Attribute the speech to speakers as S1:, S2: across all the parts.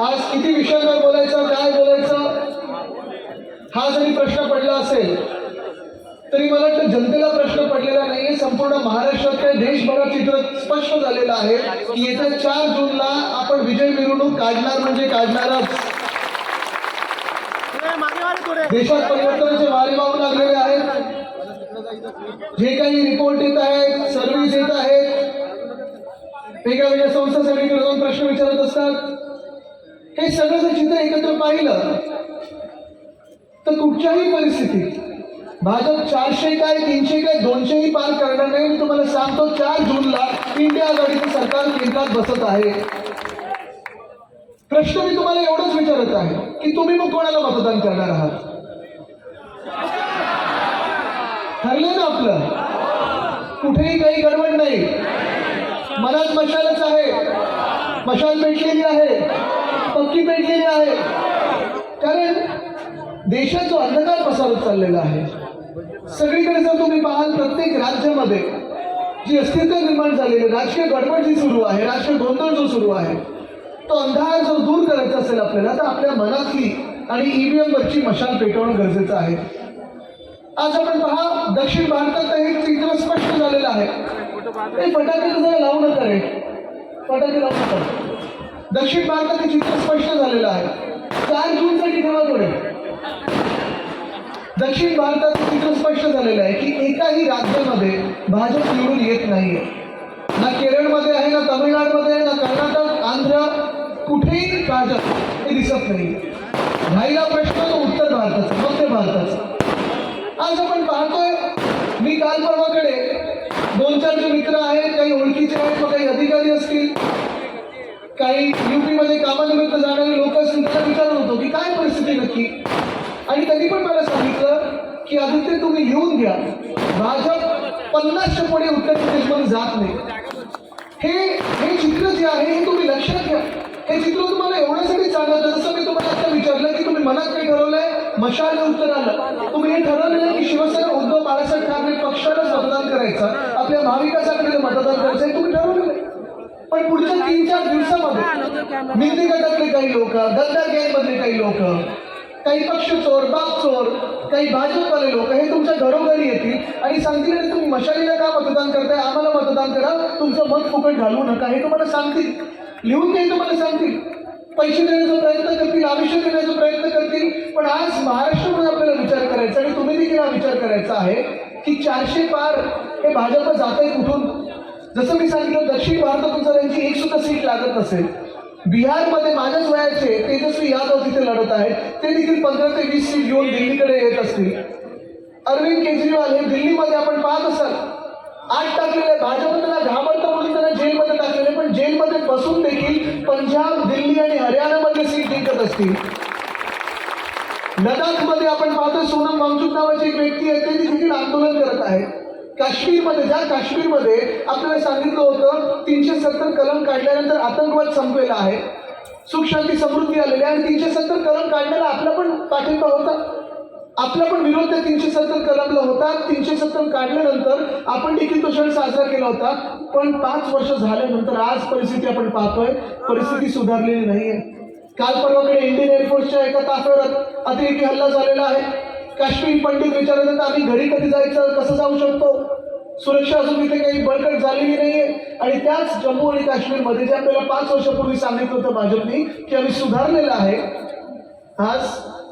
S1: आज किती विषयांवर बोलायचं काय बोलायचं? हा जरी प्रश्न पडला असेल तरी मला वाटतं जनतेला प्रश्न पडलेला नाहीये. संपूर्ण महाराष्ट्रात काय देशभरात चित्र स्पष्ट झालेलं आहे की येत्या चार जूनला आपण विजय मिरवणूक काढणार म्हणजे काढणारच. देशात परिवर्तनाचे वारे वाहू लागलेले आहेत. जे काही रिपोर्ट येत आहेत सर्व्हिस येत आहेत वेगळ्या वेगळ्या संस्था सगळीकडे जाऊन प्रश्न विचारत असतात. हे सगळं जर चित्र एकत्र पाहिलं तर कुठच्याही परिस्थितीत भाजप चारशे काय तीनशे काय दोनशेही पार करणार नाही. मी तुम्हाला सांगतो चार जूनला इंडिया आघाडीचं सरकार केंद्रात बसत आहे. प्रश्न मी तुम्हाला एवढंच विचारत आहे की तुम्ही मग कोणाला मतदान करणार आहात? ठरले ना आपलं? कुठेही काही गडबड नाही. मनात मशालच आहे. मशाल पेटलेली आहे. पक्की पेटलेली आहे. कारण देशात जो अंधकार पसरत चाललेला आहे. सगळीकडे जर तुम्ही पाहाल प्रत्येक राज्यामध्ये जी अस्तित्व निर्माण झालेली आहे, राजकीय गडबड जी सुरू आहे राजकीय गोंधळ जो सुरू आहे तो अंधार जर दूर करायचा असेल आपल्याला तर आपल्या मनातली आणि ईव्हीएमवरची मशाल पेटवणं गरजेचं आहे. आज आपण पहा दक्षिण भारतात हे चित्र स्पष्ट झालेलं आहे. ते फटाके जरा लावू नका रे. फटाके लावू नका. दक्षिण भारताचे चित्र स्पष्ट झालेलं आहे. चार जूनसाठी ठेवा थोडे दक्षिण भारतात चित्र स्पष्ट झालेलं आहे की एकाही राज्यामध्ये भाजप निवडून येत नाहीये. ना केरळमध्ये आहे ना तमिळनाडूमध्ये आहे ना कर्नाटक आंध्र कुठेही भाजप हे दिसत नाही राहिला प्रश्न तो उत्तर भारताचा मध्य भारताचा आज आपण पाहतोय मी काल परवाकडे दोन चार जे मित्र आहेत काही ओळखीचे आहेत व काही अधिकारी असतील काही युपी मध्ये कामानिमित्त जाणारे लोक असतील त्यांना होतो की काय परिस्थिती नक्की? आणि त्यांनी पण मला सांगितलं की आदित्य तुम्ही घेऊन घ्या. भाजप पन्नासच्या पुढे उत्तर प्रदेशमध्ये जात नाही. हे हे चित्र जे आहे हे तुम्ही लक्षात घ्या. हे चित्र तुम्हाला एवढ्यासाठी सांगत जसं मी तुम्हाला आता विचारलं की तुम्ही मनात काय ठरवलंय? मशाल उत्तर आलं. तुम्ही हे ठरवलेलं की शिवसेना उद्धव बाळासाहेब ठाकरे पक्षालाच मतदान करायचं आपल्या महाविकास आघाडीला मतदान करायचं हे तुम्ही ठरवलं पण पुढच्या तीन चार दिवसामध्ये मिलदी गटातले काही लोक गद्दार गँग मधले काही लोक काही पक्ष चोर बाप चोर काही भाजपवाले लोक हे तुमच्या घरोघरी येतील आणि सांगतील "अरे तुम्ही मशालीला का मतदान करताय? आम्हाला मतदान करा. तुमचं मत फुकट घालवू नका. हे तुम्हाला सांगतील. लिहून घ्यायचं तुम्हाला सांगतील. पैसे देण्याचा प्रयत्न करतील आयुष्य देण्याचा प्रयत्न करतील. पण आज महाराष्ट्रामध्ये आपल्याला विचार करायचा आणि तुम्ही देखील हा विचार करायचा आहे की चारशे पार हे भाजप जात आहे कुठून? जसं मी सांगितलं दक्षिण भारतातून जर यांची एक सुद्धा सीट लागत नसेल बिहारमध्ये माझ्याच वयाचे तेजस्वी यादव तिथे लढत आहेत. ते देखील पंधरा ते वीस सीट घेऊन दिल्लीकडे येत असतील. अरविंद केजरीवाल हे दिल्लीमध्ये आपण पाहत असाल. आठ टाकलेले भाजप त्यांना घाबरतं म्हणून त्यांना जेलमध्ये टाकलेले पण जेलमध्ये बसून देखील पंजाब दिल्ली आणि हरियाणामध्ये सीट जिंकत असतील. लडाखमध्ये आपण पाहतो सोनम वांगचूक नावाची एक व्यक्ती आहे ते देखील आंदोलन करत आहे. काश्मीरमध्ये ज्या काश्मीरमध्ये आपल्याला सांगितलं होतं तीनशे सत्तर कलम काढल्यानंतर आतंकवाद संपलेला आहे. सुख शांती समृद्धी आलेली आहे आणि तीनशे सत्तर कलम काढण्याला आपला पण पाठिंबा होता. आपला पण विरोध त्या तीनशे सत्तर कलमला होता. तीनशे सत्तर काढल्यानंतर आपण देखील तो क्षण साजरा केला होता. पण पाच वर्ष झाल्यानंतर आज परिस्थिती आपण पाहतोय. परिस्थिती सुधारलेली नाहीये. काल परवाकडे इंडियन एअरफोर्सच्या एका ताफ्यावर अतिरेकी हल्ला झालेला आहे. काश्मीर पंडित विचारत होते आम्ही घरी कधी जायचं? कसं जाऊ शकतो? सुरक्षा अजून तिथे काही बळकट झालेली नाहीये. आणि त्याच जम्मू आणि काश्मीरमध्ये जे आपल्याला पाच वर्षापूर्वी सांगितलं होतं भाजपने की आम्ही सुधारलेलं आहे आज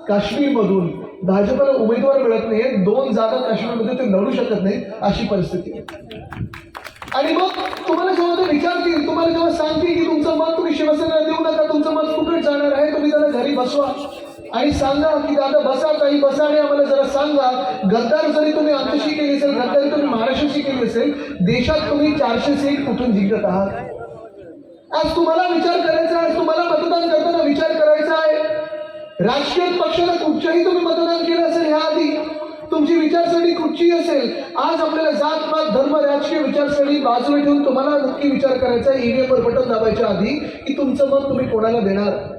S1: काश्मीरमधून भाजपला उमेदवार मिळत नाही दोन जागा काश्मीरमध्ये ते लढू शकत नाही अशी परिस्थिती आहे. आणि मग तुम्हाला जेव्हा ते विचारतील तुम्हाला जेव्हा सांगतील की तुमचं मत तुम्ही शिवसेनेला देऊ नका तुमचं मत फुकट जाणार आहे तुम्ही त्याला घरी बसवा. आणि सांगा की दादा बसा काही बसा आणि आम्हाला जरा सांगा. गद्दार जरी तुम्ही आमच्याशी केली असेल गद्दारी तुम्ही महाराष्ट्राशी केली असेल देशात तुम्ही चारशे सीट कुठून जिंकत आहात? आज तुम्हाला विचार करायचा आहे आज तुम्हाला मतदान करताना विचार करायचा आहे. राजकीय पक्षाला कुठच्याही तुम्ही मतदान केलं असेल ह्या आधी तुमची विचारसरणी कुठची असेल आज आपल्याला जात पात धर्म राजकीय विचारसरणी बाजूला ठेवून तुम्हाला नक्की विचार करायचा आहे. ईव्हीएम बटन दाबायच्या आधी की तुमचं मत तुम्ही कोणाला देणार?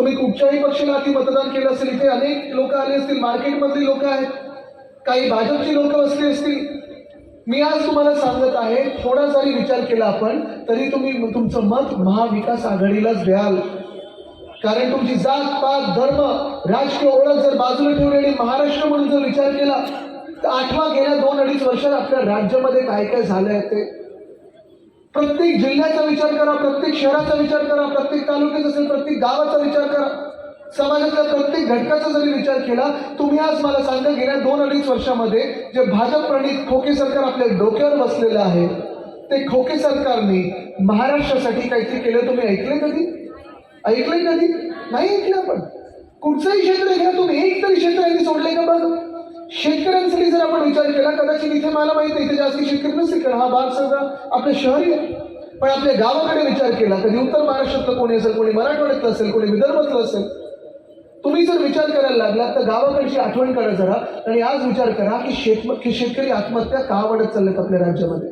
S1: तुम्ही कुठच्याही पक्षाला आधी मतदान केलं असेल इथे अनेक लोक आले असतील मार्केटमधली लोक आहेत काही भाजपची लोक असली असतील. मी आज तुम्हाला सांगत आहे थोडा जरी विचार केला आपण तरी तुम्ही तुमचं मत महाविकास आघाडीलाच द्याल. कारण तुमची जात पात धर्म राजकीय ओळख जर बाजूला ठेवली आणि महाराष्ट्र म्हणून जर विचार केला तर आठवा गेल्या दोन अडीच वर्षात आपल्या राज्यामध्ये काय काय झालंय ते. प्रत्येक जिल्ह्याचा विचार करा प्रत्येक शहराचा विचार करा प्रत्येक तालुक्याचा असेल प्रत्येक गावाचा विचार करा. समाजातल्या प्रत्येक घटकाचा जरी विचार केला तुम्ही आज मला सांगा गेल्या दोन अडीच वर्षामध्ये जे भाजप प्रणित खोके सरकार आपल्या डोक्यावर बसलेलं आहे ते खोके सरकारने महाराष्ट्रासाठी काहीतरी केलं तुम्ही ऐकले कधी? ऐकलंय कधी? नाही ऐकलं आपण. कुठचंही क्षेत्र घ्या तुम्ही एक तरी क्षेत्र यांनी सोडलंय का बघ शेतकऱ्यांसाठी जर आपण विचार केला कदाचित इथे मला माहीत आहे इथे जास्त शेतकरी नसतील कारण हा भाग सगळा आपलं शहरी आहे. पण आपल्या गावाकडे विचार केला कधी उत्तर महाराष्ट्रातलं कोणी असेल कोणी मराठवाड्यातलं असेल कोणी विदर्भातलं असेल तुम्ही जर विचार करायला लागलात तर गावाकडची आठवण करा जरा आणि आज विचार करा की शेत की शेतकरी आत्महत्या का वाढत चालल्यात आपल्या राज्यामध्ये?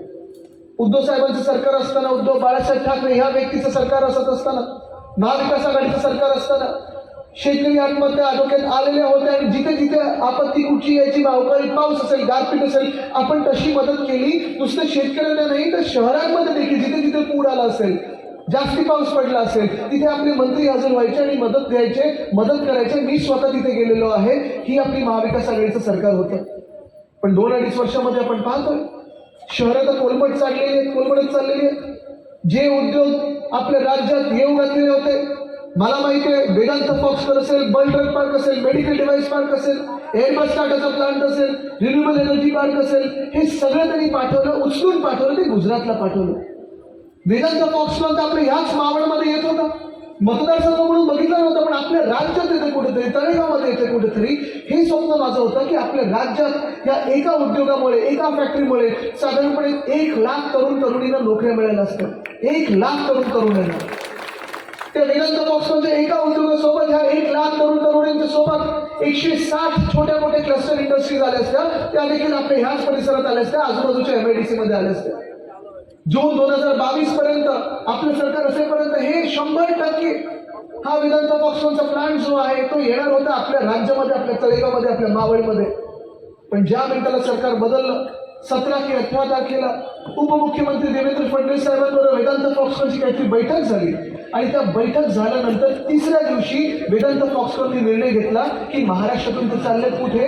S1: उद्धव साहेबांचं सरकार असताना उद्धव बाळासाहेब ठाकरे ह्या व्यक्तीचं सरकार असत असताना महाविकास आघाडीचं सरकार असताना शेतकरी आत्महत्या आटोक्यात आलेल्या होत्या आणि जिथे जिथे आपत्ती कुठची यायची अवकाळी पाऊस असेल गारपीट असेल आपण तशी मदत केली. नुसतं शेतकऱ्यांना नाही तर शहरांमध्ये देखील जिथे जिथे पूर आला असेल जास्ती पाऊस पडला असेल तिथे आपले मंत्री हजर व्हायचे आणि मदत द्यायचे मदत करायचे. मी स्वतः तिथे गेलेलो आहे. ही आपली महाविकास आघाडीचं सरकार होतं. पण दोन अडीच वर्षामध्ये आपण पाहतोय. शहरं तर कोलमट चाललेली आहेत कोलमटच चाललेली आहेत. जे उद्योग आपल्या राज्यात येऊ घातलेले होते मला माहिती आहे वेदांत फॉक्सकर असेल बल पार्क असेल मेडिकल डिव्हाइस पार्क असेल एअरबस टाटाचा प्लांट असेल रिन्युएबल एनर्जी पार्क असेल हे सगळं त्यांनी पाठवलं उचलून पाठवलं ते गुजरातला पाठवलं. वेदांत फॉक्सला तर आपल्या ह्याच मावळमध्ये येत होता. मतदारसंघ म्हणून बघितला नव्हता पण आपल्या राज्यात येते कुठेतरी तळेगावमध्ये येते कुठेतरी. हे स्वप्न माझं होतं की आपल्या राज्यात या एका उद्योगामुळे एका फॅक्टरीमुळे साधारणपणे एक लाख तरुण तरुणींना नोकऱ्या मिळाल्या असतात एक लाख तरुण तरुणांना त्या वेदांत बॉक्समध्ये एका उद्योगासोबत ह्या एक लाख तरुण तरुणींच्या सोबत एकशे साठ छोट्या मोठ्या क्लस्टर इंडस्ट्रीज आल्या असत्या. त्या देखील आपल्या ह्याच परिसरात आल्या असत्या. आजूबाजूच्या एमआयडीसी मध्ये आल्या असत्या. जून दोन हजार बावीस पर्यंत आपलं सरकार असेपर्यंत हे शंभर टक्के हा वेदांत बॉक्सचा प्लांट जो आहे तो येणार होता आपल्या राज्यामध्ये आपल्या तळेगावमध्ये आपल्या मावळीमध्ये. पण ज्या मिनिटाला सरकार बदललं सतरा कि अठरा तारखेला उपमुख्यमंत्री देवेंद्र फडणवीस साहेबांबरोबर वेदांत फॉक्सकॉनची काहीतरी बैठक झाली. आणि त्या बैठक झाल्यानंतर तिसऱ्या दिवशी वेदांत फॉक्सकॉनने निर्णय घेतला की महाराष्ट्रातून ते चालले कुठे?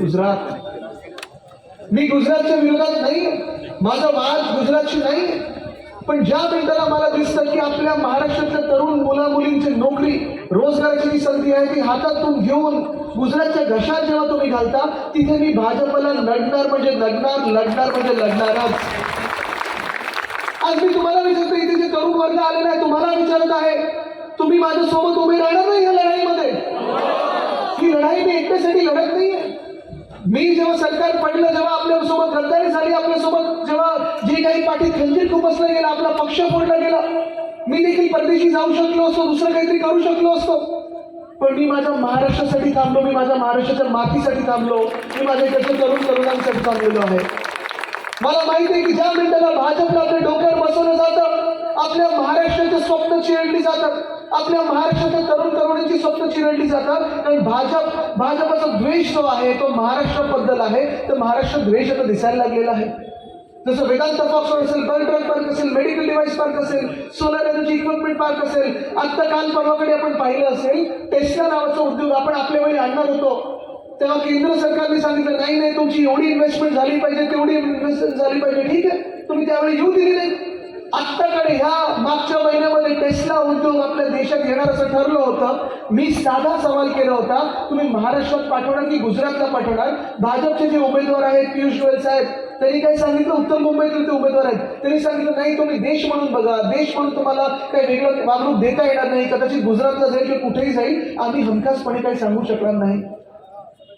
S1: गुजरात. मी गुजरातच्या विरोधात नाही. माझा वाद गुजरातशी नाही. पण ज्या मिनिटाला मला दिसतं की आपल्या महाराष्ट्रातल्या तरुण मुला मुलींची नोकरी रोजगाराची जी संधी आहे ती हातातून घेऊन गुजरातच्या घशात जेव्हा तुम्ही घालता तिथे मी भाजपला लढणार म्हणजे लढणार लढणार म्हणजे लढणारच. आज मी तुम्हाला विचारतो जे तरुण वर्ग आलेला आहे तुम्हाला विचारत आहे. तुम्ही माझ्यासोबत उभे राहणार नाही या लढाईमध्ये. ही लढाई मी एकट्यासाठी लढत नाहीये. मी जेव्हा सरकार पडलं जेव्हा आपल्यासोबत गद्दारी झाली आपल्यासोबत जेव्हा जे काही पाठी खंजीर खुपसलं गेलं आपला पक्ष फोडला गेला मी देखील परदेशी जाऊ शकलो असतो दुसरं काहीतरी करू शकलो असतो. पण मी माझ्या महाराष्ट्रासाठी थांबलो मी माझ्या महाराष्ट्राच्या मातीसाठी थांबलो मी माझ्या इकडच्या तरुण तरुणांसाठी थांबलेलो आहे. मला माहिती आहे की ज्या मिनिटाला भाजपला आपल्या डोक्यावर बसवलं जातं आपल्या महाराष्ट्राचे स्वप्न चिरडली जातात आपल्या महाराष्ट्राच्या तरुण तरुणीची स्वप्न चिरडली जातात कारण भाजप भाजपाचा द्वेष जो आहे तो महाराष्ट्राबद्दल आहे. तर महाराष्ट्र द्वेष आता दिसायला लागलेला आहे. जसं वेदांत फॉक्स असेल बल पार्क असेल मेडिकल डिव्हाइस पार्क असेल सोलर एनर्जी इक्विपमेंट पार्क असेल आत्ता काल परवाकडे आपण पाहिलं असेल टेस्ला नावाचा उद्योग आपण आपल्या वेळी आणणार होतो. तेव्हा केंद्र सरकारने सांगितलं नाही नाही तुमची एवढी इन्व्हेस्टमेंट झाली पाहिजे तेवढी इन्व्हेस्टमेंट झाली पाहिजे ठीक आहे. तुम्ही त्यावेळी येऊ दिली नाही. आत्ताकडे ह्या मागच्या महिन्यामध्ये टेस्ला उद्योग आपल्या देशात येणार असं ठरलं होतं. मी साधा सवाल केला होता. तुम्ही महाराष्ट्रात पाठवणार की गुजरातला पाठवणार? भाजपचे जे उमेदवार आहेत पियुष गोयल साहेब त्यांनी काय सांगितलं? उत्तर मुंबईतले ते उमेदवार आहेत. त्यांनी सांगितलं नाही तुम्ही देश म्हणून बघा. देश म्हणून तुम्हाला काही वेगळं वागणूक देता येणार नाही. कदाचित गुजरातला जाईल किंवा कुठेही जाईल. आम्ही हमखासपणे काही सांगू शकणार नाही.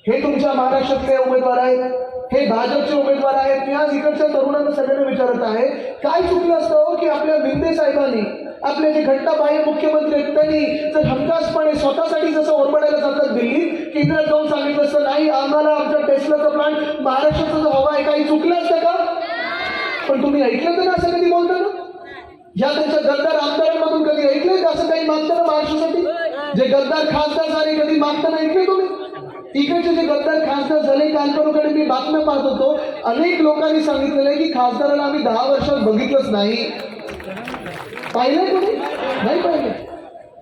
S1: हे तुमच्या महाराष्ट्रातले उमेदवार आहेत हे भाजपचे उमेदवार आहेत मी आज इकडच्या तरुणांना सगळ्यांना विचारत आहे काय चुकलं असतं हो की आपल्या मिंदे साहेबांनी आपले जे घट्टाबाह्य मुख्यमंत्री आहेत त्यांनी जर हमखासपणे स्वतःसाठी जसं ओरबडायला जातात दिल्लीत केंद्रात जाऊन सांगितलं असतं नाही आम्हाला आमच्या टेस्लाचा प्लांट महाराष्ट्राचा जो हवा आहे काही चुकलं असतं का? पण तुम्ही ऐकलं तर असं कधी बोलताना या त्यांच्या गद्दार आमदारांमधून कधी ऐकलंय का असं काही मागताना महाराष्ट्रासाठी? जे गद्दार खासदार झाले कधी मागताना ऐकले तुम्ही? इकडचे जे गद्दार खासदार झाले कालपणूकडे मी बातम्या पाहत होतो. अनेक लोकांनी सांगितलेलं आहे की खासदाराला आम्ही दहा वर्षात बघितलंच नाही. पाहिलंय तुम्ही? नाही पाहिलं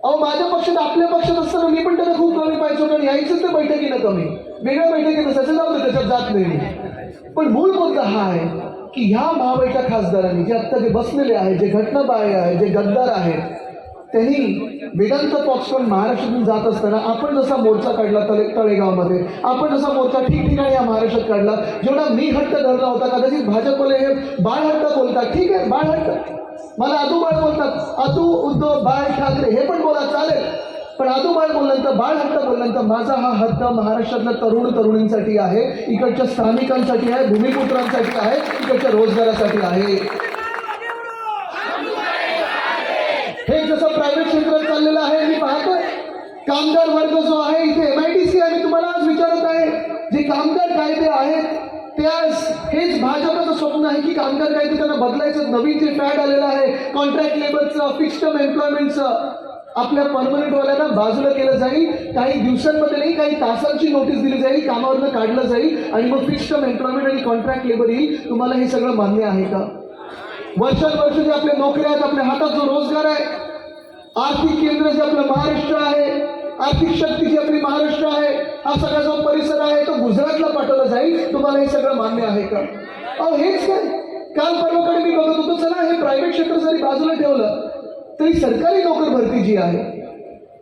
S1: अहो माझ्या पक्षात आपल्या पक्षात असताना मी पण त्याला खूप कमी पाहिजे कारण यायचं तर बैठकीनं कमी. वेगळ्या बैठकीला त्याचं जाऊ दे त्याच्यात जात नाही मी. पण मूळ मुद्दा हा आहे की ह्या महाबाईच्या खासदारांनी जे आत्ता जे बसलेले आहेत जे घटनाबाह्य आहेत जे गद्दार आहेत त्यांनी वेदांत पण महाराष्ट्रातून जात असताना आपण जसा मोर्चा काढला तळे तळेगावमध्ये आपण जसा मोर्चा ठिकठिकाणी या महाराष्ट्रात काढला जेवढा मी हट्ट धरला होता कदाचित भाजपले हे बाळ हट्ट बोलतात. ठीक आहे बाळ हट्ट. मला आदू बाळ बोलतात. आदू उद्धव बाळ ठाकरे हे पण बोला चालेल. पण आदू बाळ बोलल्यानंतर बाळ हट्ट बोलल्यानंतर माझा हा हट्ट महाराष्ट्रातल्या तरुण तरुणींसाठी आहे इकडच्या स्थानिकांसाठी आहे भूमिपुत्रांसाठी आहे इकडच्या रोजगारासाठी आहे हे जसं प्रायव्हेट क्षेत्रात चाललेलं आहे मी पाहतोय कामगार वर्ग जो आहे इथे एम आय डी सी आहे तुम्हाला आज विचारत आहे. जे कामगार कायदे आहेत ते हेच भाजपचं स्वप्न आहे की कामगार कायदे त्यांना बदलायचं. नवीन जे फॅड आलेलं आहे कॉन्ट्रॅक्ट लेबरचं फिक्स टर्म एम्प्लॉयमेंटचं आपल्या परमनंटवाल्यांना बाजूला केलं जाईल. काही दिवसांमध्ये नाही काही तासांची नोटीस दिली जाईल कामावरनं काढलं जाईल आणि मग फिक्स टर्म एम्प्लॉयमेंट आणि कॉन्ट्रॅक्ट लेबर येईल तुम्हाला हे सगळं मान्य आहे का? वर्षानुवर्ष जे आपल्या नोकऱ्या आहेत आपल्या हातात जो रोजगार आहे आर्थिक केंद्र जे आपलं महाराष्ट्र आहे आर्थिक शक्ती जी आपली महाराष्ट्र आहे हा सगळा जो परिसर आहे तो गुजरातला पाठवला जाईल. तुम्हाला हे सगळं मान्य आहे का? अहो हेच काय? काल परवाकडे मी बघत होतो चला हे प्रायव्हेट क्षेत्र जरी बाजूला ठेवलं तरी सरकारी नोकर भरती जी आहे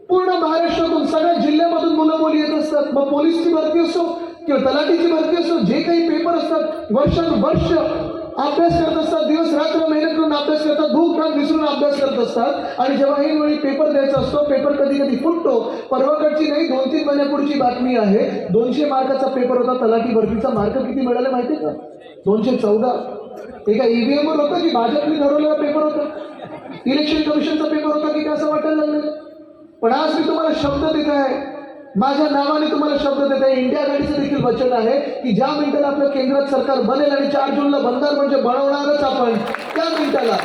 S1: पूर्ण महाराष्ट्रातून सगळ्या जिल्ह्यामधून मुलं मुली येत असतात. मग पोलीसची भरती असो किंवा तलाठीची भरती असो जे काही पेपर असतात वर्षानुवर्ष अभ्यास करत असतात दिवस रात्र मेहनत करून अभ्यास करतात भूक काम विसरून अभ्यास करत असतात. आणि जेव्हा ही वेळी पेपर द्यायचा असतो पेपर कधी कधी फुटतो. परवाकडची नाही दोन तीन महिन्यापूर्वीची बातमी आहे. दोनशे मार्काचा पेपर होता तलाठी भरतीचा. मार्क किती मिळाले माहिती का? दोनशे चौदा. एका ईव्हीएम वर होतं की भाजपने ठरवलेला पेपर होता? इलेक्शन कमिशनचा पेपर होता की काय असं वाटायला लागलं? पण आज मी तुम्हाला शब्द देत आहे. माझ्या नावाने तुम्हाला शब्द देत आहे. इंडिया आघाडीचं देखील वचन आहे की ज्या मिनिटाला आपलं केंद्रात सरकार बनेल आणि चार जूनला बंधार म्हणजे बनवणारच आपण त्या मिनिटाला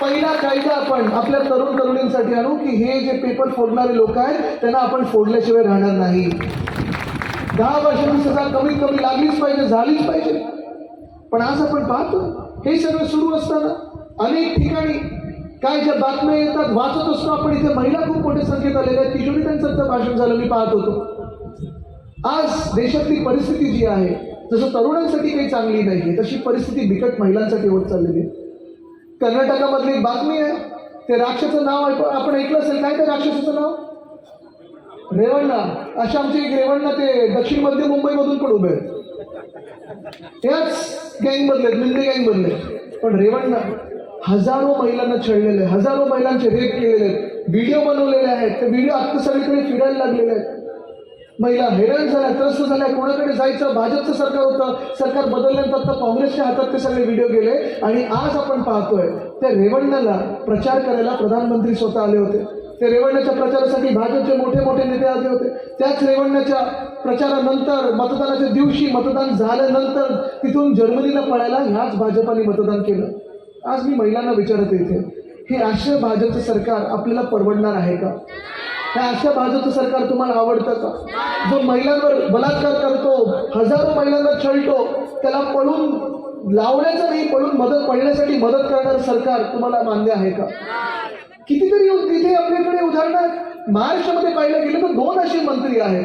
S1: पहिला कायदा आपण आपल्या तरुण तरुणींसाठी आणू की हे जे पेपर फोडणारे लोक आहेत त्यांना आपण फोडल्याशिवाय राहणार नाही. दहा वर्षांनी सजा कमीत कमी लागलीच पाहिजे झालीच पाहिजे. पण आज आपण पाहतो हे सगळं सुरू असताना अनेक ठिकाणी काय ज्या बातम्या येतात वाचत असतो आपण इथे. महिला खूप मोठ्या संख्येत आलेल्या आहेत. किशोरी त्यांचं भाषण झालं मी पाहत होतो. आज देशातली परिस्थिती जी आहे जसं तरुणांसाठी काही चांगली नाही आहे तशी परिस्थिती बिकट महिलांसाठी होत चाललेली आहे. कर्नाटकामधली एक बातमी आहे ते राक्षसाचं नाव आपण ऐकलं असेल काय ते राक्षसाचं नाव? रेवण्णा. अशा आमचे एक रेवण्णा ते दक्षिण मध्य मुंबईमधून पण उभे आहेत. त्याच गँगमधले मिंदे गँगमधले पण रेवण्णा हजारो महिलांना छळलेले आहे, हजारो महिलांचे रेप केलेले आहेत. व्हिडिओ बनवलेले आहेत. ते व्हिडिओ आत्ता सगळीकडे फिरायला लागलेले आहेत. महिला हैराण झाल्या त्रस्त झाल्या. कोणाकडे जायचं? भाजपचं सरकार होतं. सरकार बदलल्यानंतर तर काँग्रेसच्या हातात ते सगळे व्हिडिओ गेले. आणि आज आपण पाहतोय त्या रेवण्णाला प्रचार करायला प्रधानमंत्री स्वतः आले होते. ते रेवण्णाच्या प्रचारासाठी भाजपचे मोठे मोठे नेते आले होते. त्याच रेवण्णाच्या प्रचारानंतर मतदानाच्या दिवशी मतदान झाल्यानंतर तिथून जर्मनीला पळायला ह्याच भाजपाने मतदान केलं. आज मी महिलांना विचारत येते हे आशा भाजपचं सरकार आपल्याला परवडणार आहे का? हे अशा भाजपचं सरकार तुम्हाला आवडतं का? जो महिलांवर बलात्कार करतो हजारो महिलांना छळतो त्याला पळून लावण्याचं नाही पळून मदत पडण्यासाठी मदत करणारं सरकार तुम्हाला मान्य आहे का? कितीतरी तिथे आपल्याकडे उदाहरण महाराष्ट्रामध्ये पाहिलं गेलं तर दोन असे मंत्री आहेत.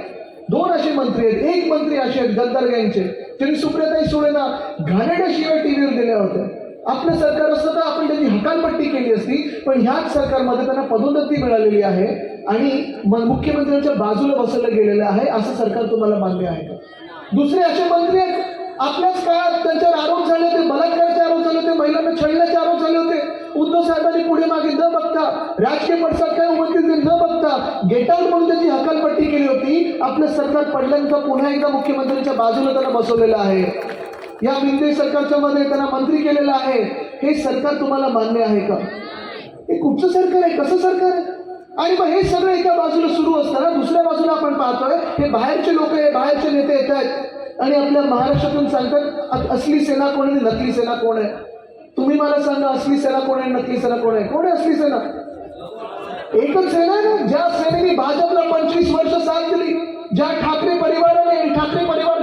S1: दोन असे मंत्री आहेत. एक मंत्री असे आहेत गद्दार गँगचे त्यांनी सुप्रियाताई सुळेना घाणेरड्या शिवाय टीव्हीवर दिल्या होत्या. आपलं सरकार असतं तर आपण त्याची हकालपट्टी केली असती पण ह्याच सरकारमध्ये त्यांना पदोन्नती मिळालेली आहे आणि मुख्यमंत्र्यांच्या बाजूला बसवलं गेलेलं आहे असं सरकार तुम्हाला मान्य आहे का? दुसरे असे मंत्री आहेत आपल्याच काळात त्यांच्यावर आरोप झाले होते बलात्काराचे आरोप झाले होते महिलांना छळण्याचे आरोप झाले होते. उद्धव साहेबांनी पुढे मागे न बघता राजकीय पडसाद काय उमटतील ते न बघता गेटावर म्हणून त्याची हकालपट्टी केली होती. आपलं सरकार पडल्यानंतर पुन्हा एकदा मुख्यमंत्र्यांच्या बाजूला त्यांना बसवलेलं आहे. या मिंदे सरकारच्या मध्ये त्यांना मंत्री केलेलं आहे. हे सरकार तुम्हाला मान्य आहे का? हे कुठचं सरकार आहे? कसं सरकार आहे? आणि मग हे सगळं एका बाजूला सुरू असताना दुसऱ्या बाजूला आपण पाहतोय हे बाहेरचे लोक आहे बाहेरचे नेते येत आहेत. आणि आपल्या महाराष्ट्रातून सांगतात असली सेना कोण आहे नकली सेना कोण आहे? तुम्ही मला सांगा असली सेना कोण आहे नकली सेना कोण आहे? कोण आहे असली सेना? एकच सेना आहे ना? ज्या सेनेने भाजपला पंचवीस वर्ष साथ दिली ज्या ठाकरे परिवाराने ठाकरे परिवार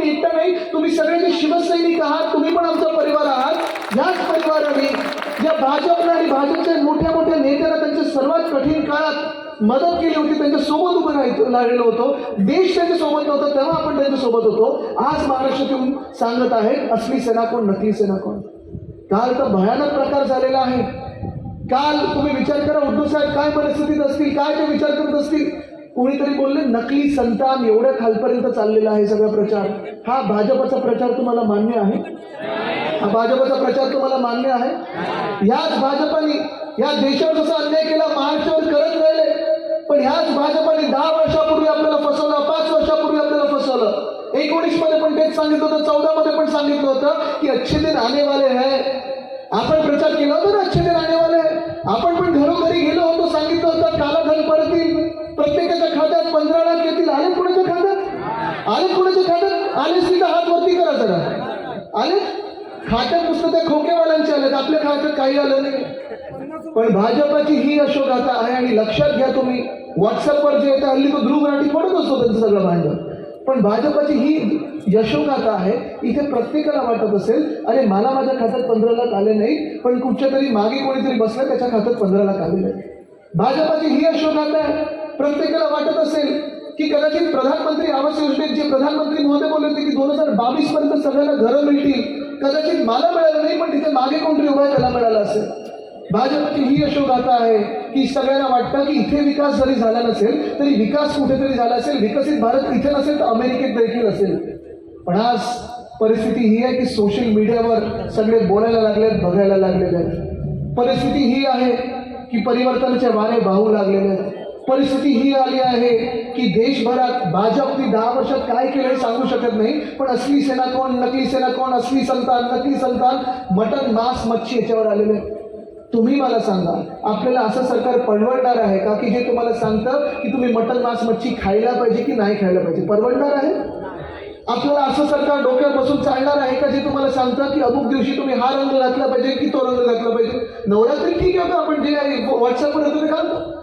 S1: तुम्ही एकटा नाही तुम्ही सगळे शिवसैनिक आहात तुम्ही पण आमचा परिवार आहात. याच परिवाराने ज्या भाजपला आणि भाजपच्या मोठ्या मोठ्या नेत्यांना त्यांच्या सर्वात कठीण काळात मदत केली होती त्यांच्यासोबत उभं राहायचं लागलेलो होतो. देश त्यांच्यासोबत नव्हता तेव्हा आपण त्यांच्यासोबत होतो. आज महाराष्ट्रातून सांगत आहे असली सेना कोण नकली सेना कोण? काल तर भयानक प्रकार झालेला आहे. काल तुम्ही विचार करा उद्धव साहेब काय परिस्थितीत असतील काय ते विचार करत असतील? कोणीतरी बोलले नकली संतान एवढ्या खालपर्यंत चाललेला आहे सगळा प्रचार. हा भाजपचा प्रचार तुम्हाला मान्य आहे? हा भाजपचा प्रचार तुम्हाला मान्य आहे? ह्याच भाजपाने या देशावर जसा अन्याय केला महाराष्ट्रावर करत राहिले. पण ह्याच भाजपाने दहा वर्षापूर्वी आपल्याला फसवलं पाच वर्षापूर्वी आपल्याला फसवलं. एकोणीसमध्ये पण तेच सांगितलं होतं चौदा मध्ये पण सांगितलं होतं की अच्छे दिन आने वाले है. आपण प्रचार केला होता ना अच्छे दिन आने वाले है. आपण पण घरोघरी गेलो होतो सांगितलं होतं काला धन परतील. प्रत्येकाच्या खात्यात पंधरा लाख येतील. आले कोणाच्या खात्यात? आले कोणाच्या खात्यात? आले सीधा हात वरती करा जरा. आले? खात्यात नुसतं त्या खोकेवाल्यांचे आलेत. आपल्या खात्यात काही आलं नाही. पण भाजपाची ही यशोगाथा आहे आणि लक्षात घ्या तुम्ही. व्हॉट्सअपवर जे येतं हल्ली तो ध्रुव मराठी पडत असतो त्यांचं सगळं भांडण. पण भाजपाची ही यशोगाथा आहे इथे प्रत्येकाला वाटत असेल अरे मला माझ्या खात्यात पंधरा लाख आले नाही पण कुठच्या तरी मागे कोणीतरी बसलं त्याच्या खात्यात पंधरा लाख आले नाही भाजपाची ही यशोगाथा आहे प्रत्येकाला वाटत असेल की कदाचित प्रधानमंत्री आवास योजनेत जे प्रधानमंत्री महोदय बोलले होते की दोन हजार बावीस पर्यंत सगळ्यांना घरं मिळतील कदाचित मला मिळालं नाही पण तिथे मागे कोणतरी उभा त्याला मिळालं असेल. भाजपची ही यशोगाथा आहे की सगळ्यांना वाटतं की इथे विकास जरी झाला नसेल तरी विकास कुठेतरी झाला असेल विकसित भारत इथे नसेल तर अमेरिकेत देखील असेल. पण आज परिस्थिती ही आहे की सोशल मीडियावर सगळे बोलायला लागलेत बघायला लागलेले आहेत परिस्थिती ही आहे की परिवर्तनाचे वारे वाहू लागलेले आहेत. परिस्थिती ही आली आहे की देशभरात भाजपनी दहा वर्षात काय केलं हे सांगू शकत नाही पण असली सेना कोण नकली सेना कोण असली संतान नकली संतान मटन मांस मच्छी याच्यावर आलेले तुम्ही मला सांगा आपल्याला असं सरकार परवडणार आहे का की जे तुम्हाला सांगतं की तुम्ही मटन मांस मच्छी खायला पाहिजे की नाही खायला पाहिजे? परवडणार आहे? आपल्याला असं सरकार डोक्यात बसून चालणार आहे का जे तुम्हाला सांगतं की अमुक दिवशी तुम्ही हा रंग घातला पाहिजे की तो रंग घातला पाहिजे? नवरात्री ठीक आहे आपण? जे व्हॉट्सअपवर येतो ते घालतो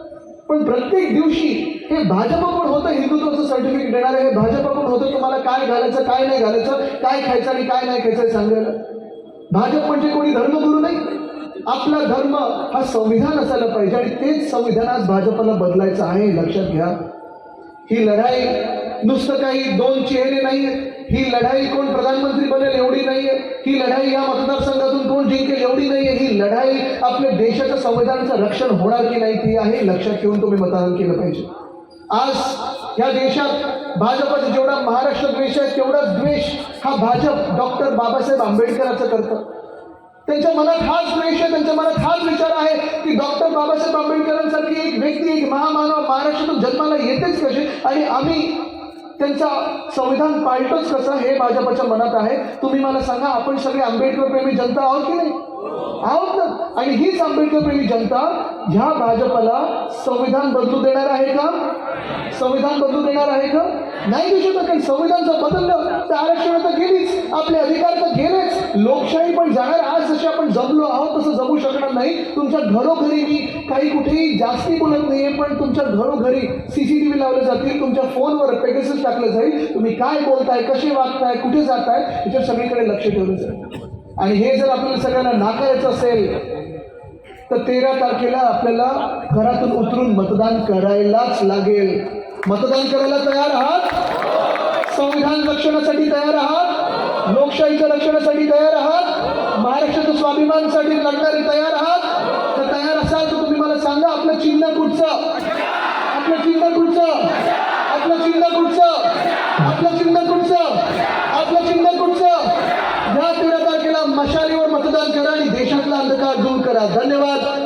S1: पण प्रत्येक दिवशी हे भाजप पण होतं हिंदुत्वाचं सर्टिफिकेट देणार आहे. हे भाजप पण होतं तुम्हाला काय घालायचं काय नाही घालायचं काय खायचं आणि काय नाही खायचं सांगायला. भाजप म्हणजे कोणी धर्मगुरू नाही. आपला धर्म हा संविधान असायला पाहिजे आणि तेच संविधान आज भाजपला बदलायचं आहे. लक्षात घ्या. ही लढाई नुसतं काही दोन चेहरे नाहीये. ही लढाई कोण प्रधानमंत्री बनेल एवढी नाहीये. ही लढाई या मतदारसंघातून कोण जिंकेल एवढी नाहीये. ही लढाई आपल्या देशाच्या संविधानाचं रक्षण होणार की नाही ती आहे लक्षात ठेवून तुम्ही मतदान केलं पाहिजे. आज या देशात भाजपचा जेवढा महाराष्ट्र द्वेष आहे तेवढाच द्वेष हा भाजप डॉक्टर बाबासाहेब आंबेडकरांचं करतं. त्यांच्या मनात हाच द्वेष आहे त्यांच्या मनात हाच विचार आहे की डॉक्टर बाबासाहेब आंबेडकरांसारखी एक व्यक्ती एक महामानव महाराष्ट्रातून जन्माला येतेच कसे आणि आम्ही त्यांचा संविधान पाळतोच कसं हे भाजपच्या मनात आहे? तुम्ही मला सांगा आपण सगळे आंबेडकर प्रेमी जनता आहोत की नाही? आहोत ना? आणि हीच आंबेडकरप्रेमी जनता ह्या भाजपला संविधान बदलू देणार आहे का? संविधान बदलू देणार आहे का? नाही देऊ शकत कारण संविधान जर बदललं तर आरक्षण तर गेलीच. आपले अधिकार तर गेलेच. लोकशाही पण जाणार. आज जसे आपण जमलो आहोत तसं जमू शकणार नाही. तुमच्या घरोघरी मी काही कुठेही जास्ती बोलत नाहीये पण तुमच्या घरोघरी सीसीटीव्ही लावले जातील. तुमच्या फोनवर पेगेसेस टाकलं जाईल. तुम्ही काय बोलताय कसे वागताय कुठे जाताय याच्या सगळीकडे लक्ष ठेवलं जाईल. आणि हे जर आपल्याला सगळ्यांना नाकारायचं असेल तर तेरा तारखेला आपल्याला घरातून उतरून मतदान करायलाच लागेल. मतदान करायला तयार आहात? संविधान रक्षणासाठी तयार आहात? लोकशाहीच्या रक्षणासाठी तयार आहात? महाराष्ट्राच्या स्वाभिमानासाठी लढणारे तयार आहात? तर तयार असाल तर तुम्ही मला सांगा आपलं चिन्ह कुठचं आपलं चिन्ह कुठचं आपलं चिन्ह कुठचं आपलं चिन्ह कुठचं आपलं चिन्ह कुठचं या तेरा तारखेला मशालीवर मतदान करा आणि देशातला अंधकार दूर करा? धन्यवाद।